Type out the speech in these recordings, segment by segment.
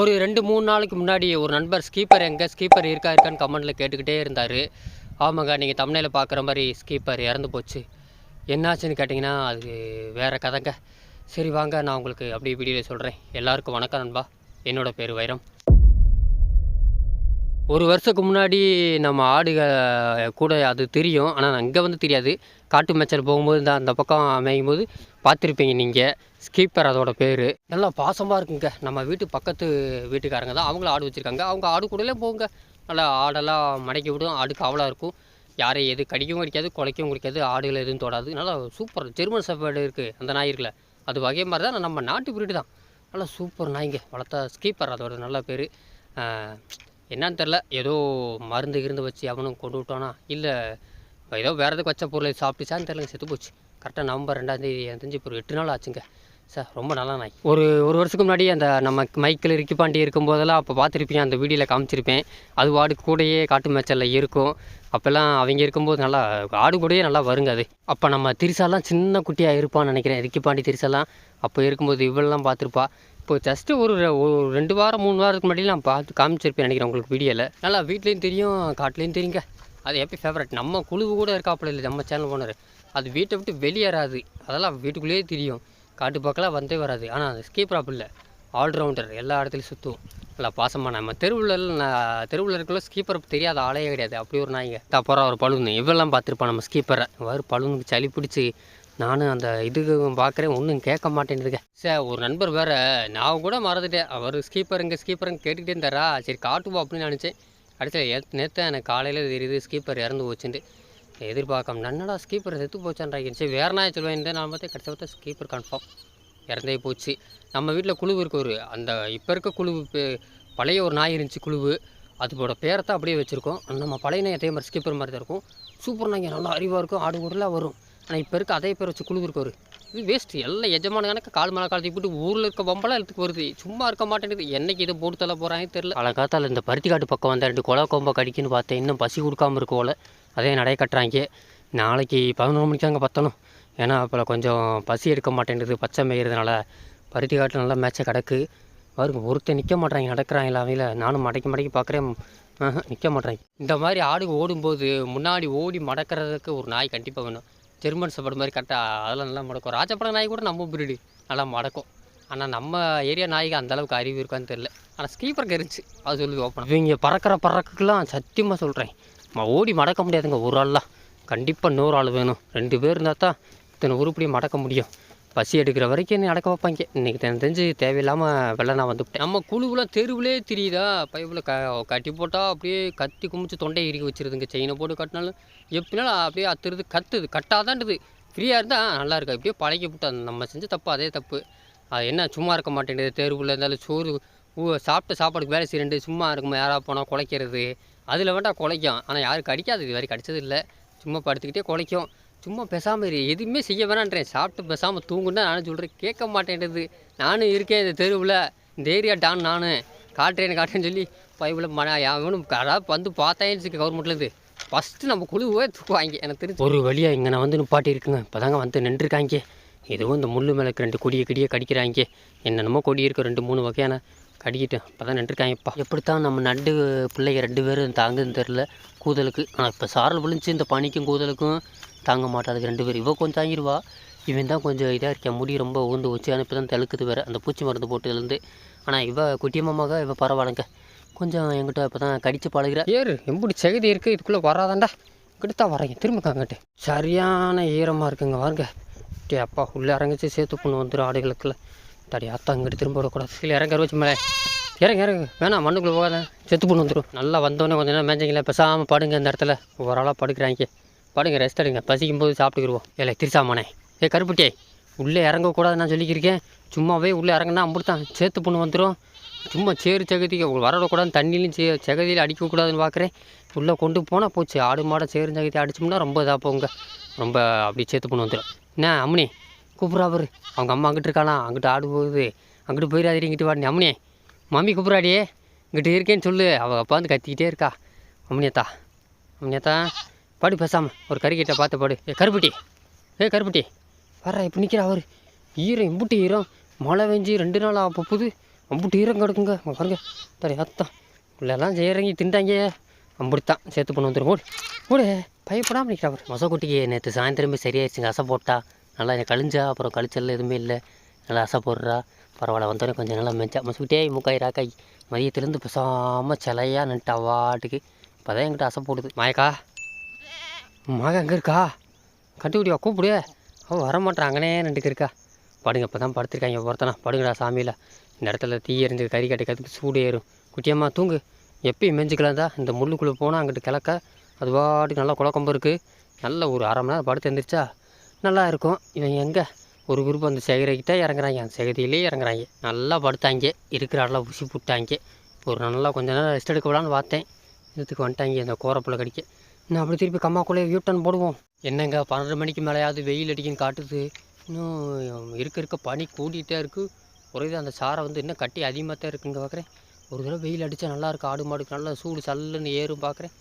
ஒரு ரெண்டு மூணு நாளைக்கு முன்னாடி ஒரு நண்பர் ஸ்கீப்பர் எங்கே ஸ்கீப்பர் இருக்கா இருக்கான்னு கமெண்ட்டில் கேட்டுக்கிட்டே இருந்தார். ஆமாங்க நீங்கள் தமிழில் பார்க்குற மாதிரி ஸ்கீப்பர் இறந்து போச்சு. என்னாச்சுன்னு கேட்டிங்கன்னா அது வேறு கதைங்க. சரி வாங்க நான் உங்களுக்கு அப்படியே வீடியோவில் சொல்கிறேன் எல்லாருக்கும் வணக்கம் நண்பா. என்னோட பேர் வைரம். ஒரு வருஷத்துக்கு முன்னாடி நம்ம ஆடுகள் கூட அது தெரியும் ஆனால் அங்கே வந்து தெரியாது. காட்டு மேய்ச்சல் போகும்போது இந்த அந்த பக்கம் அமையும் போது பார்த்துருப்பீங்க நீங்கள் ஸ்கீப்பர் அதோட பேர். நல்லா பாசமாக இருக்குங்க. நம்ம வீட்டு பக்கத்து வீட்டுக்காரங்க தான் அவங்களும் ஆடு வச்சுருக்காங்க. அவங்க ஆடு கூடலே போங்க. நல்லா ஆடெல்லாம் மடக்கி விடும். ஆடு காவலாக இருக்கும். யாரையும் எது கடிக்கவும் கிடைக்காது குலைக்கவும் கிடைக்காது. ஆடுகள் எதுவும் தோடாது. நல்லா சூப்பர். ஜெர்மன் சஃபர்டு இருக்குது அந்த நாய் இருக்குல்ல. அது வகை மாதிரி தான் நம்ம நாட்டு பிரீடு தான். நல்லா சூப்பர் நாய்ங்க. வளர்த்தா ஸ்கீப்பர் அதோட நல்ல பேர். என்னன்னு தெரில ஏதோ மருந்து இருந்து வச்சு அவனும் கொண்டு விட்டானா? இல்லை ஏதோ வேறு எதுக்கு வச்ச பொருளை சாப்பிட்டுச்சான்னு தெரிலங்க செத்து போச்சு. கரெக்டாக நவம்பர் ரெண்டாந்தேதி தெரிஞ்சு இப்போ ஒரு எட்டு நாள் ஆச்சுங்க. சார் ரொம்ப நல்லா நாய் ஒரு ஒரு வருஷத்துக்கு முன்னாடி அந்த நம்ம மைக்கில் ரிக்கி பாண்டி இருக்கும்போதெல்லாம் அப்போ பார்த்துருப்பீங்க. அந்த வீடியோவில் காமிச்சிருப்பேன். அது ஆடு கூடயே காட்டு மேய்ச்சலில் இருக்கும். அப்போல்லாம் அவங்க இருக்கும்போது நல்லா ஆடு கூடயே நல்லா வருங்க அது. அப்போ நம்ம திரிசாலாம் சின்ன குட்டியாக இருப்பான்னு நினைக்கிறேன். ரிக்கி பாண்டி திரிசாலாம். அப்போ இருக்கும்போது இவளெல்லாம் பார்த்துருப்பா. இப்போ ஜஸ்ட்டு ஒரு ரெ- ஒரு ரெண்டு வாரம் மூணு வாரத்துக்கு முன்னாடி நான் பார்த்து காமிச்சிருப்பேன் நினைக்கிறேன் உங்களுக்கு வீடியோவில் நல்லா வீட்லேயும் தெரியும் காட்டுலேயும் தெரியுங்க. அது எப்போ ஃபேவரட் நம்ம குழு கூட இருக்காப்புல இல்லை நம்ம சேனல் போனார் அது வீட்டை விட்டு வெளியேறாது. அதெல்லாம் வீட்டுக்குள்ளேயே தெரியும். காட்டு பக்கம்லாம் வந்தே வராது. ஆனால் அது ஸ்கீப் ஆப் இல்லை. ஆல்ரவுண்டர் எல்லா இடத்துலையும் சுற்றும் நல்லா பாசமாக நம்ம தெருவில் நான் தெருவில் இருக்கல ஸ்கீப்பர் தெரியாத ஆளே கிடையாது. அப்படி ஒரு நாய்ங்க தப்பறம் ஒரு பழுந்து இவெல்லாம் பார்த்துருப்பான் நம்ம ஸ்கீப்பரை வேறு பலூனுக்கு சளி பிடிச்சி நானும் அந்த இதுக்கு பார்க்குறேன் ஒன்றும் கேட்க மாட்டேன்னுதுங்க சார் ஒரு நண்பர் வேறு நான் கூட மறந்துட்டேன். அவர் ஸ்கீப்பருங்க ஸ்கீப்பருங்க கேட்டுக்கிட்டே இருந்தாரா? சரி காட்டுவோம் அப்படின்னு நினச்சேன். கடைசியில் நேற்று எனக்கு காலையில் தெரியுது ஸ்கீப்பர் இறந்து போச்சுன்னு எதிர்பார்க்காம என்னடா ஸ்கீப்பர் செத்து போச்சான்றாங்க. சரி வேற நாய் சொல்லுவேன் நான் பார்த்தா கடைசி பார்த்தா ஸ்கீப்பர் கன்ஃபார்ம் இறந்தே போச்சு. நம்ம வீட்டில் குழு இருக்கு ஒரு அந்த இப்போ இருக்க குழு பழைய ஒரு நாய் இருந்துச்சு குழுவு. அதோட பேரை தான் அப்படியே வச்சுருக்கோம். நம்ம பழைய நாய் அதே மாதிரி ஸ்கீப்பர் மாதிரி தான் இருக்கும். சூப்பர் நாய்ங்க நல்லா அறிவாக இருக்கும் ஆடு கூடலாம் வரும். ஆனால் இப்போ இருக்க அதே பேர் வச்சு குழு ஒரு இது வேஸ்ட்டு எல்லாம் எஜமான கணக்கு கால் மேலே காலத்தை போட்டு ஊரில் இருக்க பம்பெல்லாம் எடுத்துக்கு வருது சும்மா இருக்க மாட்டேங்குது. என்னைக்கு இதை போட்டு தள்ள போகிறாங்க தெரில காலங்காத்தால் இந்த பருத்தி காட்டு பக்கம் வந்த ரெண்டு கொலை கொம்பை கடிக்குன்னு பார்த்தேன். இன்னும் பசி கொடுக்காம இருக்கோல அதே நடைய கட்டுறாங்க. நாளைக்கு பதினொரு மணிக்கு தாங்க பத்தணும். ஏன்னா அப்போ கொஞ்சம் பசி எடுக்க மாட்டேங்குது. பச்சை மேய்கிறதுனால பருத்தி காட்டில் நல்லா மேட்சை கிடக்கு. பாருங்க ஒருத்தன் நிற்க மாட்றாங்க. நடக்கிறாங்களா அவங்கள நானும் மடக்கி மடக்கி பார்க்குறேன் நிற்க மாட்டேறாங்க இந்த மாதிரி ஆடு ஓடும்போது முன்னாடி ஓடி மடக்கிறதுக்கு ஒரு நாய் கண்டிப்பாக வேணும். ஜெர்மன் சாப்பாடு மாதிரி கரெக்டாக அதெல்லாம் நல்லா மடக்கும். ராஜப்பட நாய் கூட நம்ம பிரீடு நல்லா மடக்கும். ஆனால் நம்ம ஏரியா நாய்க்கு அந்த அளவுக்கு அறிவு இருக்கான்னு தெரில ஆனால் ஸ்கீப்பருக்கு இருந்துச்சு. அது சொல்லுது ஓப்பன் இவங்க பறக்கிற பறக்குக்கெல்லாம் சத்தியமாக சொல்கிறேன் ஓடி மடக்க முடியாதுங்க ஒரு ஆள்லாம். கண்டிப்பாக இன்னொரு ஆள் வேணும். ரெண்டு பேர் இருந்தால் தான் இத்தனை உருப்படியும் மடக்க முடியும். பசி எடுக்கிற வரைக்கும் நீ அடக்க வைப்பாங்க. இன்றைக்கி எனக்கு தெரிஞ்சு தேவையில்லாமல் வெள்ளை நான் வந்துவிட்டேன் நம்ம குழுவெலாம் தெருவிலே தெரியுதா? பைப்பில் க கட்டி போட்டால் அப்படியே கத்தி குமிச்சு தொண்டையை இறுக்கி வச்சிருதுங்க. செயினை போட்டு கட்டினாலும் எப்படினாலும் அப்படியே அத்துறது கத்துது. கட்டாதான்டுது. ஃப்ரீயாக இருந்தால் நல்லா இருக்கா? அப்படியே பழகி விட்டு நம்ம செஞ்ச தப்பு அதே தப்பு. அது என்ன சும்மா இருக்க மாட்டேங்குது. தெருவில் இருந்தாலும் சோறு ஊ சாப்பிட்ட சாப்பாடுக்கு வேலை செய்யண்டு சும்மா இருக்குமா? யாராவது போனால் குலைக்கிறது. அதில் வேண்டாம் குலைக்கும். ஆனால் யாரும் கடிக்காது. இது வரைக்கும் கடிச்சது இல்லை. சும்மா படுத்துக்கிட்டே குலைக்கும். சும்மா பேசாமல் இரு. எதுவுமே செய்ய வேணான்றேன். சாப்பிட்டு பேசாமல் தூங்குன்னு நானும் சொல்கிறேன் கேட்க மாட்டேன்றது. நானும் இருக்கேன் இந்த தெருவில். இந்த ஏரியா டான் நான். காட்டுறேன் காட்டுறேன்னு சொல்லி பைபிள் மன அவனும் அதாவது வந்து பார்த்தேன்னு கவர்மெண்ட்லேருந்து ஃபஸ்ட்டு நம்ம குழுவே தூக்குவாங்க. எனக்கு தெரிஞ்சு. ஒரு வழியாக இங்கே நான் வந்து நிப்பாட்டி இருக்குங்க. இப்போ தாங்க வந்து நின்றுருக்காங்க. எதுவும் இந்த முள்ளு மேலே ரெண்டு கொடியை கிடியை கடிக்கிறாங்க. என்னென்னமோ கொடி இருக்கு. ரெண்டு மூணு வகையான கடிக்கிட்டேன் இப்போ தான் நின்றுருக்காங்கப்பா. எப்படித்தான் நம்ம நண்டு பிள்ளைங்க ரெண்டு பேரும் தாங்குன்னு தெரில கூதலுக்கு. ஆனால் இப்போ சாரல் விழுந்துச்சு. இந்த பனிக்கும் கூதலுக்கும். தாங்க மாட்டாது ரெண்டு பேரும். இவ கொஞ்சம் தாங்கிடுவா இவன் தான் கொஞ்சம் இதாக இருக்கேன் முடி ரொம்ப ஊந்து வச்சு ஆனால் இப்போ தான் தழுக்குது வேறு. அந்த பூச்சி மருந்து போட்டதுலேருந்து. ஆனால் இவ குட்டியம்மாமாக இவள் பரவாயில்லைங்க. கொஞ்சம் என்கிட்ட இப்போ தான் கடித்து பழகிற. ஏறு எம்புடி செகதி இருக்குது இதுக்குள்ளே வராதாண்டா. கிட்டத்தான் தான் வரேங்க திரும்ப அங்கிட்டு சரியான ஈரமாக இருக்குங்க. வாருங்க. டே அப்பா உள்ளே இறங்கிச்சு. சேர்த்து கொண்டு வந்துடும் ஆடுகளுக்குள்ள தடி அத்தா இங்கிட்டு திரும்ப விடக்கூடாது இல்லை இறங்க வச்சு மேலே. இறங்க இறங்க. வேணாம் மண்ணுக்குள்ளே போகாத. செத்து பொண்ணு வந்துடும் நல்லா வந்தோடனே கொஞ்ச நேரம் மேஞ்சிங்களேன் பேசாமல் படுங்க இந்த இடத்துல. ஒரு ஆளாக படுக்கிறாங்க. படுங்க ரெஸ்ட் எடுங்க. பசிக்கும் போது சாப்பிட்டுக்கிடுவோம் இல்லை திருசாமானே. ஏ கருப்புட்டியே உள்ளே இறங்கக்கூடாது நான் சொல்லிக்கிருக்கேன் சும்மாவே உள்ளே இறங்கினா அம்புடுத்தான் சேர்த்து பொண்ணு வந்துடும் சும்மா சேறு சகதிக்கு வரக்கூடாது தண்ணியிலும் சே சகதியில் அடிக்கக்கூடாதுன்னு பார்க்குறேன். உள்ளே கொண்டு போனால் போச்சு. ஆடு மாடை சேறு சகதி அடிச்சோம்னா ரொம்ப இதாக போங்க ரொம்ப அப்படி சேத்து பொண்ணு வந்துடும் என்ன அம்மனி கூப்பிட்றா அவரு அவங்க அம்மா அங்கிட்டு இருக்காளாம். அங்கிட்டு ஆடு போகுது. அங்கிட்டு போயிடாதீங்க இங்கிட்டு வாடி. அம்மனி மம்மி கூப்பிட்றாடியே. இங்கிட்டு இருக்கேன்னு சொல்லு. அவள் அப்பா வந்து கத்திக்கிட்டே இருக்கா. அம்மனியத்தா அம்மனியத்தா படு பேசாமல் ஒரு கறிக்கிட்ட பார்த்து படு. ஏ கருப்பட்டி. ஏ கருப்பட்டி. வர இப்போ நிற்கிறா அவர். ஈரம் இம்புட்டு ஈரம். மழை வெஞ்சி ரெண்டு நாள் ஆக போகுது. அம்புட்டு ஈரம் கிடக்குங்க. பாருங்க. தரை அத்தான் உள்ளெல்லாம் இறங்கி திண்டாங்க அம்புடித்தான் சேர்த்து பண்ண வந்துடும் ஓடு. ஓடு. பயப்படாமல் நிற்கிறான் மொசக்குட்டிக்கு நேற்று சாயந்தரமே சரியாயிடுச்சுங்க. அசை போட்டா. நல்லா எனக்கு கழிஞ்சா. அப்புறம் கழிச்சல் எதுவுமே இல்லை. நல்லா அசை போடுறா. பரவாயில்ல வந்தோடனே கொஞ்சம் நல்லா மெஞ்சா. மசுக்கிட்டே முக்காய் ராக்காய் மதியத்துலேருந்து பேசாமல் சிலையாக நின்ட்டா வாட்டுக்கு. இப்போ தான் என்கிட்ட அசை போடுது. மாயக்கா. மகன் எங்கே இருக்கா? கண்டுபிடிவா கூப்பிடு. அவன் வரமாட்டாங்கனே ரெண்டுக்கு இருக்கா. படுங்க இப்போ தான் படுத்திருக்காங்க ஒருத்தனா படுங்கடா சாமியில். இந்த இடத்துல தீ எரிஞ்சு கறி கட்டுக்கிறதுக்கு சூடு ஏறும். குட்டியம்மா தூங்கு. எப்பயும் மெஞ்சுக்கலாம் தான் இந்த முள்ளுக்குள்ளே போனால் அங்கிட்டு கிழக்க. அது பாட்டுக்கு நல்லா குழக்கம்பு இருக்குது நல்ல ஒரு அரை மணி நேரம் படுத்து எழுந்திரிச்சா நல்லா இருக்கும். இவன் எங்கே? ஒரு குரூப் அந்த செகரைக்கிட்ட இறங்குறாங்க. அந்த செகதியிலே இறங்குறாங்க. நல்லா படுத்தாங்க. இருக்கிற ஆடெல்லாம் உசி புட்டாங்க ஒரு நல்லா கொஞ்ச நேரம் ரெஸ்ட் எடுக்க விடலான்னு பார்த்தேன். இதுக்கு வந்துட்டாங்க. அந்த கோரப்பில் கடிக்க. நான் அப்படி திருப்பி கம்மாக்குள்ளே யூட்டன் போடுவோம். என்னங்க பன்னெண்டு மணிக்கு மேலேயாவது வெயில் அடிக்குன்னு காட்டுது. இன்னும் இருக்க இருக்க பனி கூட்டிகிட்டே இருக்குது ஒரே இது அந்த சாரை வந்து இன்னும் கட்டி அதிகமாக தான் இருக்குங்க பார்க்குறேன் ஒரு தடவை வெயில் அடித்தா நல்லாயிருக்கும் ஆடு மாடுக்கு நல்லா சூடு சல்லுன்னு ஏறும் பார்க்குறேன்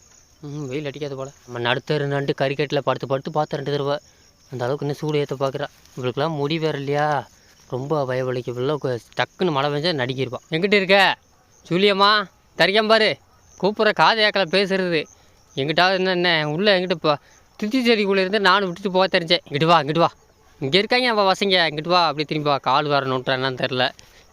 ம் வெயில் அடிக்காது போல். நம்ம நடுத்தர் நண்டு கறிக்கட்டில் படுத்து படுத்து பார்த்து ரெண்டு தடவை அந்த அளவுக்கு இன்னும் சூடு ஏற்ற பார்க்குறா இவளுக்குலாம் முடி வேறு இல்லையா? ரொம்ப பயவலிக்கு இவ்வளோ டக்குன்னு மழை பெஞ்சா நடிக்கிருப்பான் எங்கிட்ட இருக்க? ஜூலியம்மா தரிக்கம் பாரு. கூப்பிட்ற காது ஏக்கல பேசுறது. எங்கிட்டாவது என்ன என்ன? உள்ளே எங்கிட்ட இப்போ திருச்சி செடிக்குள்ளே இருந்து நானும் விட்டுட்டு போக தெரிஞ்சேன். இங்கிட்டு வா இங்கிட்டு வா. இங்கே இருக்காங்க அவள் வசங்க. இங்கிட்டு வா அப்படி திரும்பி வா. கால் வர நோட்டுறான்னு தெரில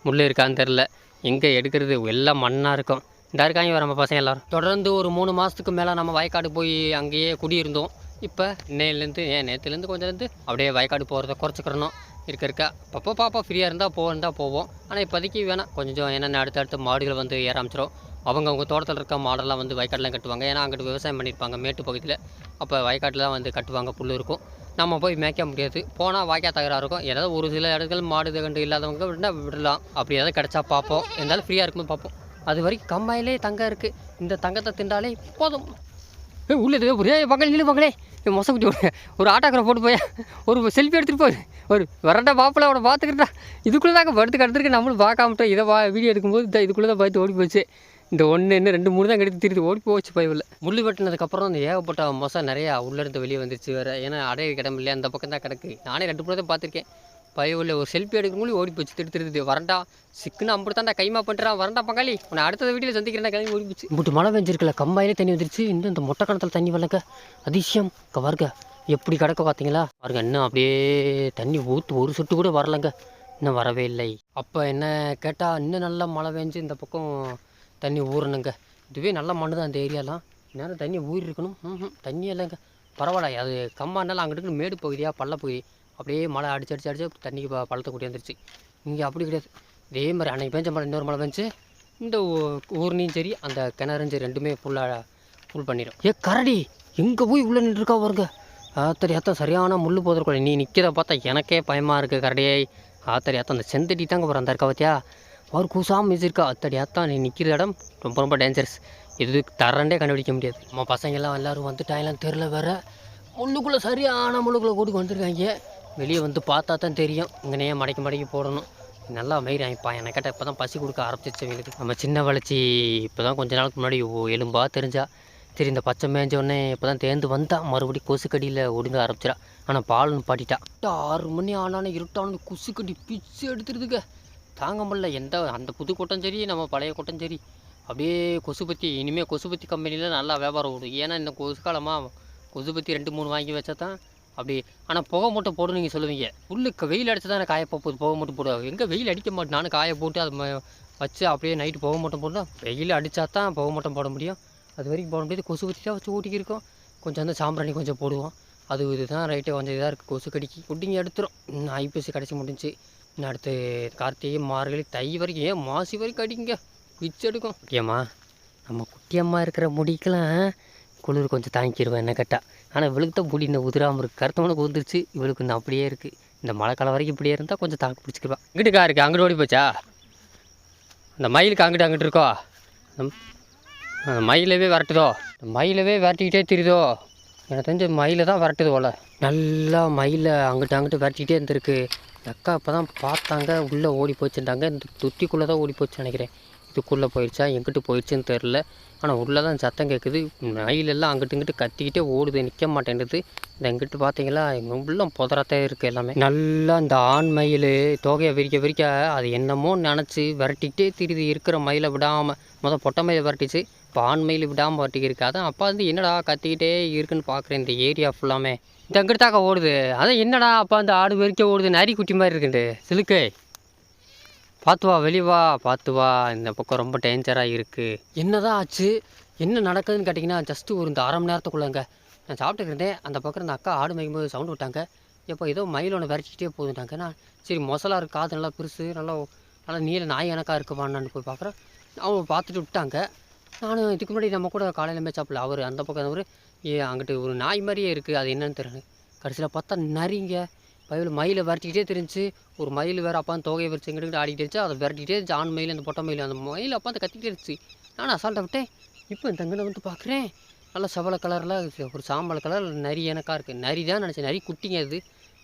முள் இருக்கான்னு தெரில எங்கே எடுக்கிறது? எல்லாம் மண்ணாக இருக்கும். இந்த இருக்காங்க நம்ம பசங்க எல்லோரும். தொடர்ந்து ஒரு மூணு மாதத்துக்கு மேலே நம்ம வயக்காடு போய் அங்கேயே குடியிருந்தோம். இப்போ இன்னையிலேருந்து ஏன் நேற்றுலேருந்து கொஞ்சம் இருந்து அப்படியே வயக்காடு போகிறத குறைச்சிக்கிறணும். இருக்க இருக்க. அப்பப்போ பாப்பா ஃப்ரீயாக இருந்தால் போகணும் போவோம். ஆனால் இப்போதைக்கு வேணாம். கொஞ்சம் என்னென்ன அடுத்தடுத்து மாடுகள் வந்து ஏற ஆரம்பிச்சிடும் அவங்க அவங்க தோட்டத்தில் இருக்க மாடெல்லாம் வந்து வயக்காட்டில் கட்டுவாங்க. ஏன்னா அங்கிட்டு விவசாயம் பண்ணியிருப்பாங்க மேட்டு பகுதியில். அப்போ வயக்காட்டில் தான் வந்து கட்டுவாங்க புல் இருக்கும். நம்ம போய் மேய்க்க முடியாது. போனால் வாய்க்கா தகராறு இருக்கும். ஏதாவது ஒரு சில இடங்கள் மாடு கண்டு இல்லாதவங்க விட்டுனா விடலாம் அப்படி ஏதாவது கிடச்சா பார்ப்போம். இருந்தாலும் ஃப்ரீயாக இருக்கும்போது பார்ப்போம். அது வரைக்கும் கம்மாயிலே தங்கம் இருக்குது இந்த தங்கத்தை திண்டாலே போதும். ஏ உள்ளே ஒரே பக்கம் இல்லை பக்கலே மொசக்குட்டி ஒரு ஒரு ஆட்டோகிராஃப் போட்டு போய் ஒரு செல்ஃபி எடுத்துகிட்டு போய் ஒரு வரட்டா பாப்பில் அவனை பார்த்துக்கிட்டா இதுக்குள்ளே தாங்க படுத்து கடத்திருக்கு நம்மளும் பார்க்காமட்டோம் இதை வா வீடியோ எடுக்கும்போது இதுக்குள்ளே தான் பார்த்து ஓடி போச்சு. இந்த ஒன்று இன்னும் ரெண்டு மூணு தான் கெடுத்து திருப்பி ஓடி போச்சு பயவில் முள் வெட்டினதுக்கப்புறம் அந்த ஏகப்பட்ட மொசை நிறையா உள்ளேருந்து வெளியே வந்துருச்சு வேறு. ஏன்னா அடைய கிடம் இல்லையா? அந்த பக்கம் தான் கிடக்கு. நானே ரெண்டு மூணு தான் பார்த்துருக்கேன் பயவில் ஒரு செல்ஃபி எடுக்கணும் ஓடி போச்சு திரு திருது வரண்டா சிக்குன்னு அம்பு தாண்டா கைமா பண்ணுறான் வரண்டா பங்காளி. உன்னை அடுத்த வீட்டில் சந்திக்கிறேன் கிளம்பி ஓடி போச்சு. இப்படி மழை பெஞ்சிருக்கல கம்பாயிலே தண்ணி வந்துருச்சு. இன்னும் இந்த மொட்டை கணத்தில் தண்ணி வரலங்க. அதிசயம். வருங்க எப்படி கிடக்க பார்த்தீங்களா பாருங்க இன்னும் அப்படியே தண்ணி ஊற்று ஒரு சொட்டு கூட வரலங்க. இன்னும் வரவே இல்லை. அப்போ என்ன கேட்டால் இன்னும் நல்லா மழை பெஞ்சு இந்த பக்கம் தண்ணி ஊறணுங்க. இதுவே நல்ல மண்ணு தான் அந்த ஏரியாலாம். நேரம் தண்ணி ஊறி இருக்கணும் ம் தண்ணி இல்லைங்க பரவாயில்ல. அது கம்மானாலும் அங்கிட்டு மேடு பகுதியாக பள்ள பகுதி. அப்படியே மழை அடிச்சு அடிச்சு அடிச்சு தண்ணிக்கு ப- பள்ளத்தை கூட்டி வந்துருச்சு. இங்கே அப்படி கிடையாது. இதே மாதிரி அன்னைக்கு பெஞ்ச மழை இன்னொரு மழை பெஞ்சு இந்த ஊ- ஊர்னியும் சரி அந்த கிணறும் சரி ரெண்டுமே ஃபுல்லாக ஃபுல் பண்ணிடும் ஏ கரடி! எங்கே போய் உள்ளே நின்றுருக்கா பாருங்க. ஆத்தரி அத்தான் சரியான முள் போதிருக்கோம் நீ நிற்கிறத பார்த்தா எனக்கே பயமாக இருக்குது கரடியை. ஆத்தரி அத்தான் அந்த செந்தடி தாங்க போகிற அந்த இருக்கா பார்த்தியா அவர் கூசாமல் மிதிச்சிருக்கா அத்தடி அத்தான் நீ நிற்கிற இடம் ரொம்ப ரொம்ப டேஞ்சரஸ் இது தரண்டே கண்டுபிடிக்க முடியாது. நம்ம பசங்கள்லாம் எல்லோரும் வந்துட்டாங்களாம் தெரில வேற. முள்ளுக்குள்ளே சரியான முள்ளுக்குள்ளே கூட்டி வந்திருக்காங்க. வெளியே வந்து பார்த்தா தான் தெரியும். இங்கனையே மடக்கி மடக்கி போடணும். நல்லா மயிர் ஆயிப்பா எனக்கு கேட்டால் இப்போ தான் பசி கொடுக்க ஆரம்பிச்சிச்சு எங்களுக்கு நம்ம சின்ன வளர்ச்சி இப்போ தான் கொஞ்ச நாளுக்கு முன்னாடி ஓ- எலும்பா தெரிஞ்சா. சரி இந்த பச்சை மேஞ்சோடனே இப்போ தான் தேர்ந்து வந்தா மறுபடியும் கொசுக்கடியில் ஒடுங்க ஆரம்பிச்சிடா ஆனால் பால் பாட்டிட்டா. ஆறு மணி ஆனாலும் இருட்டானு கொசுக்கடி பிச்சு எடுத்துருதுக்க தாங்க முடியல. எந்த அந்த புது கூட்டம் சரி நம்ம பழைய கூட்டம் சரி. அப்படியே கொசுபத்தி இனிமேல் கொசுபத்தி கம்பெனியில் நல்லா வியாபாரம் ஓடும். ஏன்னா இந்த கொசு காலமாக கொசுபத்தி ரெண்டு மூணு வாங்கி வச்சா தான் அப்படி. ஆனால் புகை மூட்டை போடு நீங்கள் சொல்லுவீங்க. உள்ளுக்கு வெயில் அடிச்சு தான் காய போகுது புகை மூட்டை போடுவாங்க எங்கே வெயில் அடிக்க மாட்டேன். நானும் காய போட்டு அதை வச்சு அப்படியே நைட்டு புகை மூட்டை போட்டால் வெயில் அடித்தா தான் புகை மூட்டை போட முடியும். அது வரைக்கும் போட முடியாது. கொசு பற்றி தான் வச்சு ஓட்டிக்கிருக்கோம் கொஞ்சம் அந்த சாம்பிராணி கொஞ்சம் போடுவோம். அது இதுதான் ரைட்டு கொஞ்சம் இதாக இருக்குது கொசு கடிக்கு. குட்டிங்க எடுத்துரும். இன்னும் கடைசி முடிஞ்சு அடுத்து கார்த்திகை மார்கழி தை வரைக்கும் ஏன் மாசி வரைக்கும் அடிக்குங்க? பிச்சு எடுக்கும். ஓகேம்மா நம்ம குட்டியம்மா இருக்கிற முடிக்கெல்லாம் குளிர் கொஞ்சம் தாங்கிக்கிடுவேன் என்ன கேட்டால் ஆனால் இவளுக்கு தான் முடி இந்த உதிராமல் இருக்குது கருத்தவனுக்கு உதிர்ச்சு இவளுக்கு இந்த அப்படியே இருக்குது இந்த மழை காலம் வரைக்கும் இப்படியே இருந்தால் கொஞ்சம் தாக்கு பிடிச்சிக்கிடுவா. இங்கிட்டுக்கா இருக்குது அங்கிட்டு ஓடி போச்சா? அந்த மயிலுக்கு அங்கிட்டு அங்கிட்டு இருக்கோ? அந்த- மயிலவே விரட்டுதோ? இந்த மயிலவே விரட்டிக்கிட்டே தெரியுதோ எனக்கு தெரிஞ்ச மயிலை தான் விரட்டுது போல். நல்லா மயிலை அங்கிட்டு அங்கிட்டு விரட்டிக்கிட்டே இருந்திருக்கு. இந்த அக்கா அப்போ தான் பார்த்தாங்க. உள்ளே ஓடி போச்சுட்டாங்க இந்த தொட்டிக்குள்ளே தான் ஓடி போச்சு நினைக்கிறேன். இதுக்குள்ளே போயிடுச்சா எங்கிட்டு போயிடுச்சுன்னு தெரில ஆனால் உள்ளே தான் சத்தம் கேட்குது மயிலெல்லாம் அங்கிட்டு இங்கிட்டு கத்திக்கிட்டே ஓடுது. நிற்க மாட்டேன்றது இந்த இங்கிட்டு பார்த்தீங்களா உள்ள புதறத்தே இருக்குது எல்லாமே. நல்லா இந்த ஆண் மயில் தோகையை விரிக்க விரிக்க அது என்னமோ நினச்சி விரட்டிக்கிட்டே திருதி இருக்கிற மயிலை விடாமல் மொதல் பொட்டை மயிலை விரட்டிச்சு. இப்போ ஆண் மயில் விடாமல் விரட்டிக்கிருக்கு. அதான் அப்போ வந்து என்னடா கத்திக்கிட்டே இருக்குன்னு பார்க்குறேன் இந்த ஏரியா ஃபுல்லாமே இந்த அங்கிட்டு தாக்க ஓடுது. அதான் என்னடா அப்போ அந்த ஆடு வெறிக்க ஓடுது நரி குட்டி மாதிரி இருக்குண்டு. சிலுக்கு. பார்த்து வா வெளியே வா பார்த்து வா. இந்த பக்கம் ரொம்ப டேஞ்சராக இருக்குது என்னதான் ஆச்சு? என்ன நடக்குதுன்னு கேட்டிங்கன்னா ஜஸ்ட்டு ஒரு இந்த அரை மணி நேரத்துக்குள்ளங்க நான் சாப்பிட்டுட்டு அந்த பக்கம் இந்த அக்கா ஆடு மேய்க்கும்போது சவுண்டு விட்டாங்க. எப்போ ஏதோ மயில் ஒன்று விரட்டிக்கிட்டே போகுதுட்டாங்க நான் சரி மொசலா இருக்குது காது நல்லா பெருசு நல்லா நல்லா நீல நாய் எனக்கா இருக்குமான்னு போய் பார்க்குறேன் அவங்க பார்த்துட்டு விட்டாங்க. நானும் இதுக்கு முன்னாடி நம்ம கூட காலையில் மேய்ச்சாப்பில் அவர் அந்த பக்கம் அவர் ஏ அங்கிட்டு ஒரு நாய் மாதிரியே இருக்குது அது என்னன்னு தெரியல. கடைசியில் பார்த்தா நரிங்க. பயில மயிலை விரட்டிக்கிட்டே தெரிஞ்சு ஒரு மயில் வேறு அப்பா தொகையை வச்சு எங்கிட்ட ஆடிக்கிட்டு இருந்துச்சு. அதை விரட்டிக்கிட்டே இருந்துச்சு. ஆண் மயில் அந்த பொட்டை மயில் அந்த மயில் அப்பா அந்த கத்திக்கிட்டே இருந்துச்சு. நான் அசால்ட்டை விட்டேன். இப்போ இந்த அங்கே வந்து பார்க்குறேன். நல்லா செவல கலரில் ஒரு சாம்பல் கலர் நரி எனக்கா இருக்குது நரி தான் நினச்சேன். நரி குட்டிங்க அது.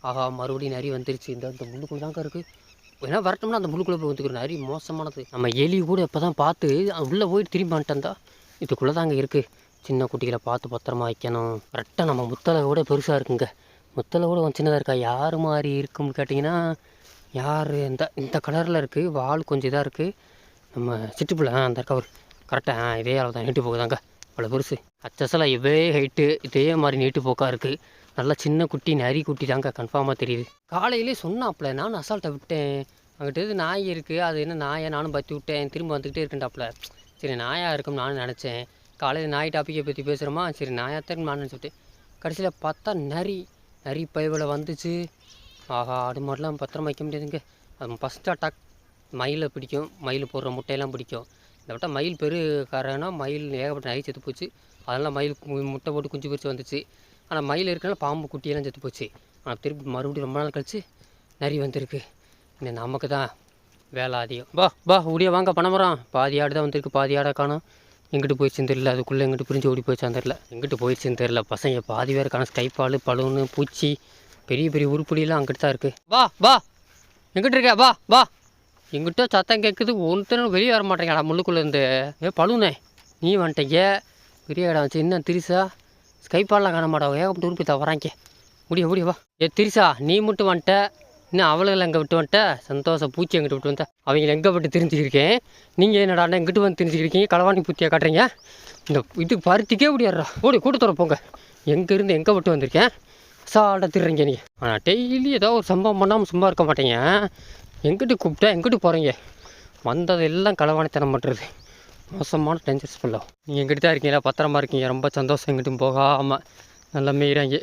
ஆஹா மறுபடியும் நரி வந்துருச்சு. இந்த இந்த முள்ளுக்குள்ள தாங்க இருக்குது ஏன்னா வரட்டோம்னா அந்த முள்ளுக்குள்ளே போய் வந்துக்கிறோம் நரி மோசமானது. நம்ம எலி கூட இப்போ தான் பார்த்து உள்ளே போயிட்டு திரும்பி வந்துட்டா இதுக்குள்ளே தாங்க இருக்குது சின்ன குட்டிகளை பார்த்து பத்திரமா வைக்கணும். கரெக்டாக நம்ம முத்தலை கூட பெருசாக இருக்குங்க. முத்தலை கூட கொஞ்சம் சின்னதாக இருக்கா? யார் மாதிரி இருக்கும்னு கேட்டிங்கன்னா யார் இந்த இந்த கலரில் இருக்குது வால் கொஞ்சம் இதாக இருக்குது நம்ம சிட்டுப்புள்ள அந்த இருக்கா ஒரு கரெக்டாக இதே அளவு தான் நீட்டு போகுதாங்க அவ்வளோ பெருசு. அச்சசலாக இதே ஹைட்டு இதே மாதிரி நீட்டு போக்காக இருக்குது நல்லா சின்ன குட்டி நரி குட்டி தாங்க கன்ஃபார்மாக தெரியுது. காலையிலே சொன்னாப்புல நானும் அசால்ட்டை விட்டேன். அங்கிட்ட இது நாய் இருக்குது அது என்ன நாயை? நானும் பற்றி விட்டேன். திரும்ப வந்துக்கிட்டே இருக்கேன்டாப்புல. சரி நாயாக இருக்கும்னு நானும் நினச்சேன். காலையில் நாய் டாப்பிக்கை பற்றி பேசுகிறோமா சரி நாயாத்தான் நான் சொல்லிட்டு கடைசியில் பார்த்தா நரி நரி பயவில் வந்துச்சு. ஆஹா ஆடு மாதிரிலாம் பத்திரம் வைக்க முடியாதுங்க. அது ஃபஸ்ட் அட்டாக் மயிலை பிடிக்கும். மயில் போடுற முட்டையெல்லாம் பிடிக்கும். இந்த விட்டால் மயில் பெரு காரணம் மயில் ஏகப்பட்ட நரி செத்து போச்சு. அதெல்லாம் மயில் முட்டை போட்டு குஞ்சு பிரித்து வந்துச்சு. ஆனால் மயில் இருக்கனால பாம்பு குட்டியெல்லாம் செத்து போச்சு. ஆனால் திருப்பி மறுபடியும் ரொம்ப நாள் கழிச்சு நரி வந்திருக்கு. இன்னும் நமக்கு தான் வேலை அதிகம். பா பா உடைய வாங்க பணமரம் பாதி ஆடு தான் வந்திருக்கு. பாதி ஆடை காணும். எங்கிட்டு போயிடுச்சுன்னு தெரியல அதுக்குள்ளே எங்கிட்டு பிரிஞ்சு ஓடி போயிடுச்சான்னு தெரில எங்கிட்டு போயிடுச்சுன்னு தெரில பசங்க பாதி பேர் காணும் ஸ்கைப்பால் பலூனு பூச்சி பெரிய பெரிய உருப்படியெல்லாம் அங்கிட்டு தான் இருக்குது வா வா. எங்கிட்ட இருக்கா? வா வா. எங்கிட்ட சத்தம் கேட்குது ஒருத்தனும் வெளியே வர மாட்டேங்கடா முள்ளுக்குள்ளேருந்து ஏ பழுனே நீ வந்துட்டீங்க பெரிய இடம் வச்சு. இன்னும் திரிசா? ஸ்கைப்பாலாம் காண மாட்டா ஏகப்பட்ட உருப்பி தான் வராங்க முடிய முடிய வா. ஏ திரிசா நீ மட்டும் வந்துட்ட. இன்னும் அவளுகளை அங்கே விட்டு வந்துட்ட? சந்தோஷம் பூச்சி எங்கிட்ட விட்டு வந்தேன் அவங்கள எங்கே விட்டு தெரிஞ்சுக்கிருக்கேன்? நீங்கள் என்னடா எங்கிட்ட வந்து தெரிஞ்சுக்கிருக்கீங்க? களவாணி பூச்சியாக காட்டுறீங்க? இந்த இதுக்கு பருத்திக்கே முடியாடுறா ஓடி கூட்டத்தோட போங்க. எங்கேருந்து எங்கே விட்டு வந்திருக்கேன்? சாட திருறீங்க நீ ஆனால் டெய்லி ஏதோ ஒரு சம்பவம் பண்ணாமல் சும்மா இருக்க மாட்டேங்க. எங்கிட்டு கூப்பிட்டா எங்கிட்டு போகிறீங்க வந்ததெல்லாம் களவாணித்தனம் பண்ணுறது மோசமான டேஞ்சர்ஸ் ஃபுல்லாக நீங்கள் எங்கிட்ட தான் இருக்கீங்களா? பத்திரமா இருக்கீங்க. ரொம்ப சந்தோஷம் எங்கிட்டும் போகாமல் நல்லா மீறாங்க.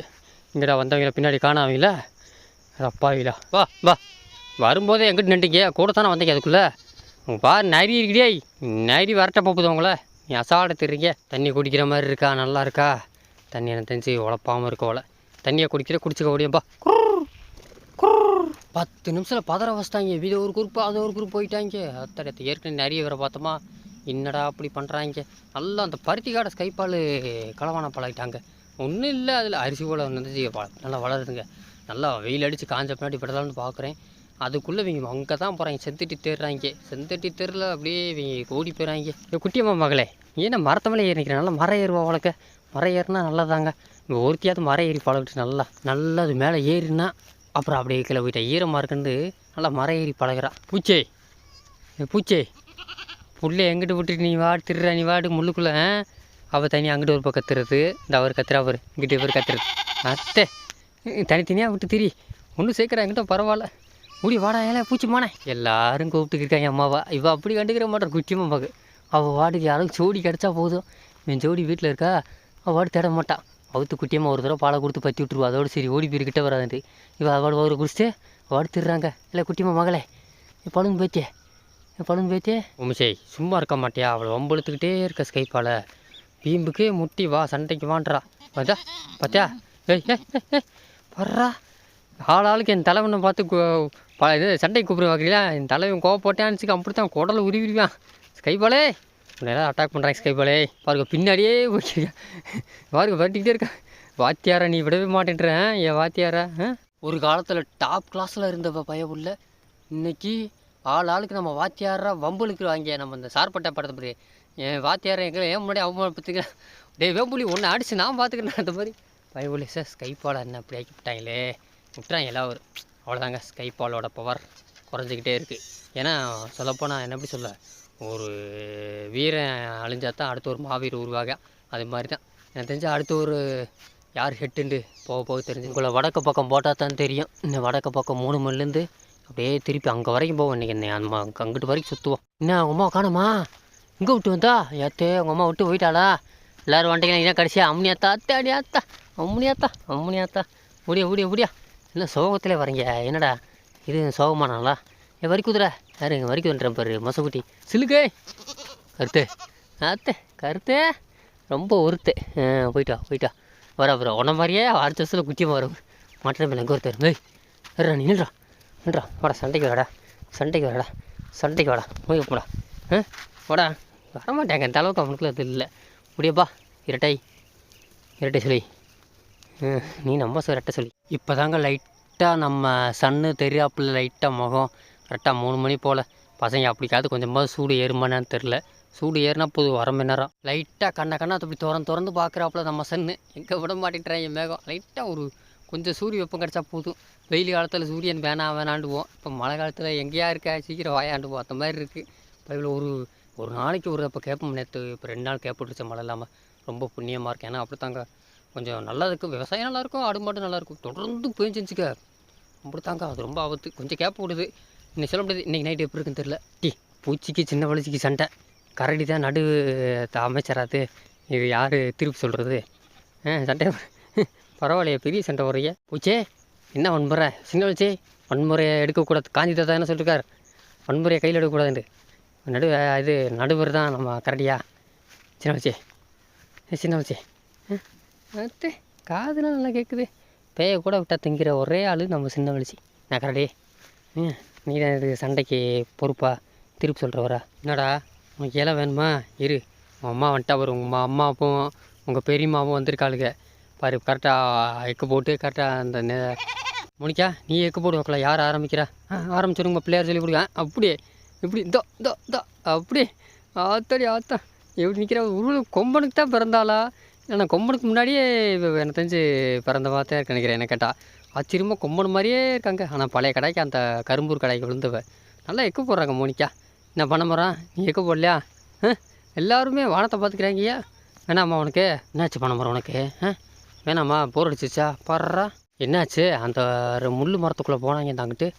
இங்கடா வந்தவங்கள பின்னாடி காணாவீங்களா அப்பாவிலா வா வா. வரும்போதே எங்கிட்ட நின்றுங்க கூட தானே வந்தீங்க அதுக்குள்ளே? பா பாரு நரி இருக்குடியே நரி வரட்ட போகுது உங்களை. நீ அசாட தெரியுங்க தண்ணி குடிக்கிற மாதிரி இருக்கா? நல்லா இருக்கா? தண்ணி எனக்கு தெரிஞ்சு உழப்பாமல் இருக்க உல தண்ணியை குடிக்கிற குடிச்சுக்க ஓடியம்பா. பத்து நிமிஷத்தில் பதற வச்சிட்டாங்க. இது ஒரு குரூப் அது ஒரு குரூப் போயிட்டாங்க. அத்தனை ஏற்கனவே நிறைய பேரை பார்த்தோமா? என்னடா அப்படி பண்ணுறாங்க நல்லா அந்த பருத்தி காடை ஸ்கைப்பால் களவான பழகிட்டாங்க. ஒன்றும் இல்லை அதில் அரிசி போல் வந்துச்சு நல்லா வளருதுங்க. நல்லா வெயில் அடித்து காஞ்ச பின்னாடி படலாம்னு பார்க்குறேன் அதுக்குள்ளே இவங்க அங்கே தான் போகிறாங்க செந்துட்டி தேடுறாங்க செந்துட்டி தெருல அப்படியே இவங்க ஓடி போயிடறாங்க இந்த குட்டியம்மா மகளே ஏன்னா மரத்த மேலே ஏறி நிற்கிறேன் நல்லா மரம் ஏறுவா வளர்க்க மரம் ஏறினா நல்லதாங்க. இங்கே ஒருத்தியாவது மரம் ஏறி பழகிட்டு நல்லா. நல்லா அது மேலே ஏறினா அப்புறம் அப்படியே கீழே போயிட்டா. ஈரமாக இருக்குன்னு நல்லா மரம் ஏறி பழகுறா. பூச்சே பூச்சே புள்ளை எங்கிட்டு விட்டுட்டு நீ வாடு திருற நீ வாடு முள்ளுக்குள்ளே அவள் தனி அங்கிட்டு ஒரு பக்கம் கத்துறது இந்த அவர் கத்துறா அவர். இங்கிட்டு இவர் கத்துறது. அத்தை. தனித்தனியாக விட்டு திரி. ஒன்றும் சேர்க்குறா எங்கிட்ட பரவாயில்ல. முடி வாடா ஏல பூச்சி மானே. எல்லாரும் கூப்பிட்டுக்கிட்டு அம்மாவா. இவள் அப்படி கண்டுக்கிற மாட்டார் குட்டி அம்மாவுக்கு அவள் வாடுக்கு யாரும் ஜோடி கிடச்சா போதும். என் ஜோடி வீட்டில் இருக்கா? அவள் வாடு தேட மாட்டான் அவுத்து குட்டியம்மா ஒரு தடவை பாலை கொடுத்து பற்றி விட்டுருவா. அதோட சரி ஓடி போய்கிட்ட வராதுன்ட்டு. இவள் அவள் ஒரு குடிச்சிட்டு வாடு திடுறாங்க இல்லை குட்டியம்மா மகளே பழுந்து போயிட்டே பழுந்து போயிட்டே உமிசை சும்மா இருக்க மாட்டியா? அவளை வம்பெழுத்துக்கிட்டே இருக்க ஸ்கைப்பால் வீம்புக்கு முட்டி வா சண்டைக்கு வான்றா. பார்த்தா பார்த்தியா ஏய் ஏய், ஏய். வர்றா. ஆள் ஆளுக்கு என் தலைவனை பார்த்து பல இது சண்டை கூப்பிடு பார்க்குறீங்களா என் தலைவன் கோவப்பட்டான்னு அப்படி தான் குடலை உருவிடுவான் ஸ்கைபாலே எல்லாம் அட்டாக் பண்ணுறாங்க ஸ்கைபாலே பாருங்க பின்னாடியே பாருங்க வரட்டிக்கிட்டே இருக்கா. வாத்தியாரா நீ விடவே மாட்டேன்றேன் என் வாத்தியாரா ஆ? ஒரு காலத்தில் டாப் கிளாஸில் இருந்த பய உள்ள இன்னைக்கு ஆள் ஆளுக்கு நம்ம வாத்தியாரா வம்புலுக்கு வாங்கிய நம்ம இந்த சார்பட்டா படத்தை படி என் வாத்தியாரை எங்களை ஏன் முன்னாடி அவமானப்படுத்துக்கிறேன் டே வேம்புலி ஒன்று அடிச்சு நான் பார்த்துக்கிறேன் அந்த மாதிரி. பயபுலி சார் ஸ்கைப்பால் என்ன அப்படி ஆக்கிவிட்டாங்களே விட்டுறாங்க எல்லாம் ஒரு அவ்வளோதாங்க ஸ்கைப்பாலோட பவர் குறைஞ்சிக்கிட்டே இருக்குது ஏன்னா சொல்லப்போனால் என்ன எப்படி சொல்ல ஒரு வீரன் அழிஞ்சா தான் அடுத்த ஒரு மாவீர் உருவாக. அது மாதிரி தான் எனக்கு தெரிஞ்சு அடுத்த ஒரு யார் ஹெட்டுண்டு போக போக தெரிஞ்சு. உங்களை வடக்கு பக்கம் போட்டால் தான் தெரியும். இந்த வடக்கு பக்கம் மூணு மணிலேருந்து அப்படியே திருப்பி அங்கே வரைக்கும் போவோம் இன்றைக்கி என்ன அம்மா அங்கிட்டு வரைக்கும் சுற்றுவோம் என்ன அவங்க அம்மா காணுமா? இங்கே விட்டு வந்தா? ஏத்தே உங்கள் அம்மா விட்டு போயிட்டாளா? எல்லோரும் வந்துட்டீங்கன்னா என்ன கடைசியா அம்முனியாத்தா அத்தா அத்தா. அம்முனியாத்தா அம்முனியாத்தா. முடியா முடியா முடியா என்ன சோகத்திலே வரீங்க என்னடா இது? சோகமானாங்களா ஏ வரி குதிரை யாரு எங்கள் வரி வந்துட்டேன் பாரு மொசக்குட்டி. சிலுக்கே! கருத்து. அத்தே கருத்து. ரொம்ப ஒருத்தே. போயிட்டா போயிட்டா. வர அப்புறம் உன்ன மாதிரியே அடுத்த வருஷத்தில் குட்டியமாக வரும். மாட்டேன் மேலே எங்கே ஒருத்தர். ஏய் வரா நீ நின்றா நின்றா வாடா சண்டைக்கு வரடா சண்டைக்கு வரடா சண்டைக்கு வாடா. போய் போடா ஆ வாடா. வரமாட்டேங்க. இந்த அளவுக்கு அவனுக்குள்ள அது இல்லை. முடியப்பா. இரட்டை. இரட்டை சொல்லி நீ நம்ம சார் சொல்லி. இப்போ தாங்க லைட்டாக நம்ம சன்னு தெரியாப்புல லைட்டாக முகம். கரெக்டாக மூணு மணி போல். பசங்க அப்படிக்காது கொஞ்சமாக சூடு ஏறுமானான்னு தெரில சூடு ஏறினா போது வர மணி நேரம் லைட்டாக கண்ணை கண்ணா அப்படி திறந்து திறந்து பார்க்குறாப்புல நம்ம சன்னு. எங்கே விட மாட்டேன்றாங்க மேகம். லைட்டாக ஒரு கொஞ்சம் சூரிய வெப்பம் கிடச்சா போதும். வெயில் காலத்தில் சூரியன் வேணாம் வேணாண்டுவோம் இப்போ மழை காலத்தில் எங்கேயா இருக்கா? சீக்கிரம் வாயாண்டுவோம் அந்த மாதிரி இருக்குது பைபிள் ஒரு ஒரு நாளைக்கு ஒரு அப்போ கேட்போம். நேற்று இப்போ ரெண்டு நாள் கேப்பிட்டுருச்சு மழை இல்லாமல் ரொம்ப புண்ணியமாக இருக்கேன் ஏன்னா அப்படி தாங்க கொஞ்சம் நல்லா இருக்கும் விவசாயம் நல்லாயிருக்கும் ஆடு மாடு நல்லாயிருக்கும் தொடர்ந்து பேஞ்சிச்சுக்க அப்படித்தாங்க. அது ரொம்ப ஆபத்து. கொஞ்சம் கேப் விடுது இன்னைக்கு சொல்ல முடியாது. இன்றைக்கி நைட்டு எப்படி இருக்குன்னு தெரில டி பூச்சிக்கு சின்ன வளர்ச்சிக்கு சண்டை. கரடி தான் நடு த- அமைச்சராது இது யார் திருப்பி சொல்கிறது ஆ சண்டை. பரவாயில்லையே. பெரிய சண்டை வரைய பூச்சே என்ன வன்முறை? சின்ன வளர்ச்சி வன்முறையை எடுக்கக்கூடாது. காந்தி தாத்தா என்ன சொல்லிருக்கார்? வன்முறையை கையில் எடுக்கக்கூடாதுண்டு நடு இது நடுவர் தான் நம்ம கரடியா? சின்ன வளர்ச்சி சின்ன வளர்ச்சி அத்தே. காதுலாம் நல்லா கேட்குது பேயை கூட விட்டா திங்கிற ஒரே ஆள் நம்ம சின்ன வலிச்சு நகரடே. நீ தான் இது சண்டைக்கு பொறுப்பா? திருப்பி சொல்கிறவரா என்னடா? உனக்கு இலை வேணுமா? இரு. உன் அம்மா வந்துட்டா வரும் உங்கள் அம்மா அப்பாவும் உங்கள் பெரியம்மாவும் வந்திருக்காளுங்க பாரு கரெக்டாக எக்கு போட்டு கரெக்டாக அந்த நே மோனிக்கா நீ எக்கு போட்டு வைக்கலாம் யார் ஆரம்பிக்கிறா? ஆ ஆரம்பிச்சிருங்க பிள்ளையார் சொல்லி கொடுங்க. அப்படியே. இப்படி தோ தோ தோ அப்படியே. ஆத்தாடி ஆத்தா. எப்படி நிற்கிற உருள் கொம்பனுக்கு தான் பிறந்தாளா? ஏன்னா கொம்பனுக்கு முன்னாடியே இப்போ எனக்கு தெரிஞ்சு பிறந்த தான் இருக்கு நினைக்கிறேன் என்ன கேட்டால் ஆச்சரியமாக கொம்பன் மாதிரியே இருக்காங்க. ஆனால் பழைய கடைக்கு அந்த கரும்பூர் கடைக்கு விழுந்தவ. நல்லா எக்கு போடுறாங்க மோனிக்கா என்ன பண்ண போகிறான் நீ எக்கு போடலையா? ஆ? எல்லாருமே வானத்தை பார்த்துக்கிறாங்கய்யா வேணாம்மா உனக்கு. என்னாச்சு பண்ண போகிற உனக்கு? ஆ? வேணாம்மா போர் அடிச்சிச்சா பாடுறா. என்னாச்சு? அந்த முள் மரத்துக்குள்ளே போனாங்க இந்தாங்கிட்டு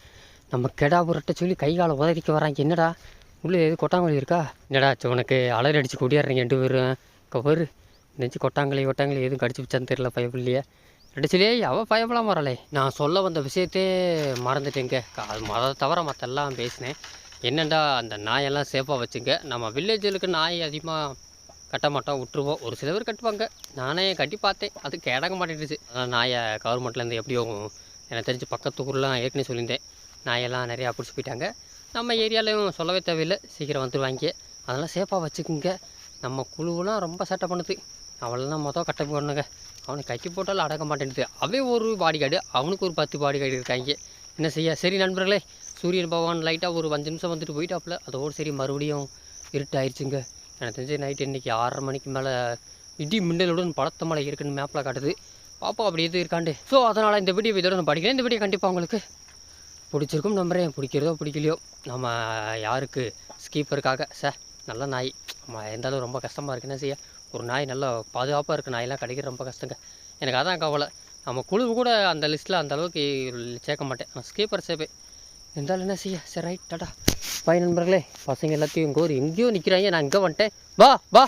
நம்ம கெடா புரட்ட சொல்லி கை காலை உதவிக்க வராங்க. என்னடா? உள்ளே எது கொட்டாங்குழி இருக்கா? என்னடா ஆச்சு உனக்கு அலறி அடித்து கொடியாடுறீங்க ரெண்டு பேரும். கவர் நெஞ்சு கொட்டாங்களி கொட்டாங்களே எதுவும் கடிச்சு வச்சான்னு தெரியல பயப்பில்லையே அடிச்சிலே அவள் பயப்படாம வரலே நான் சொல்ல வந்த விஷயத்தே மறந்துட்டேங்க. அது மத தவிர மற்ற எல்லாம் பேசினேன். என்னெண்டா அந்த நாயெல்லாம் சேஃபாக வச்சுங்க. நம்ம வில்லேஜுக்கு நாய் அதிகமாக கட்ட மாட்டோம் விட்டுருவோம். ஒரு சில பேர் கட்டுவாங்க. நானே கட்டி பார்த்தேன். அது கிடக்க மாட்டேங்குச்சு நாயை கவர்மெண்ட்லேருந்து எப்படியும் எனக்கு தெரிஞ்சு பக்கத்து ஊர்லாம் ஏற்கனவே சொல்லியிருந்தேன். நாயெல்லாம் நிறையா பிடிச்சி போயிட்டாங்க. நம்ம ஏரியாலையும் சொல்லவே தேவையில்லை. சீக்கிரம் வந்துடுவாங்க அதெல்லாம் சேஃபாக வச்சுக்குங்க. நம்ம குழுவெலாம் ரொம்ப சேட்டை பண்ணுது. அவளெல்லாம் மொதல் கட்ட போடணுங்க அவனை கைக்கு போட்டாலும் அடக்க மாட்டேன்ட்டு அவன் ஒரு பாடி கார்டு அவனுக்கு ஒரு பத்து பாடி கார்டு இருக்காங்க. என்ன செய்ய? சரி நண்பர்களே சூரியன் பகவான் லைட்டாக ஒரு அஞ்சு நிமிஷம் வந்துட்டு போயிட்டாப்புல. அதோடு சரி மறுபடியும் இருட்டாயிருச்சுங்க. எனக்கு தெரிஞ்சு நைட்டு இன்றைக்கி ஆறரை மணிக்கு மேலே இடி மின்னலுடன் பலத்த மழை இருக்குன்னு மேப்பில் காட்டுது. பாப்பா அப்படி எதுவும் இருக்காண்டு. ஸோ அதனால் இந்த வீடியோ இதோட நான் படிக்கிறேன். இந்த வீடியோ கண்டிப்பாக உங்களுக்கு பிடிச்சிருக்கும் நம்புறேன். பிடிக்கிறதோ பிடிக்கலையோ நம்ம யாருக்கு ஸ்கீப்பருக்காக சார் நல்ல நாய். நம்ம இருந்தாலும் ரொம்ப கஷ்டமாக இருக்குன்னு செய்ய? ஒரு நாய் நல்லா பாதுகாப்பாக இருக்க நாயெல்லாம் கிடைக்கிறது ரொம்ப கஷ்டங்க. எனக்கு அதான் கவலை. நம்ம குழு கூட அந்த லிஸ்ட்டில் அந்த அளவுக்கு சேர்க்க மாட்டேன். ஆனால் ஸ்கீப்பர் சேப்பேன் இருந்தாலும் என்ன செய்ய? சரி ரைட் டாடா. பாய் நண்பர்களே பசங்க எல்லாத்தையும் இங்கே எங்கேயோ நிற்கிறாங்க நான் இங்கே வந்துட்டேன். வா வா.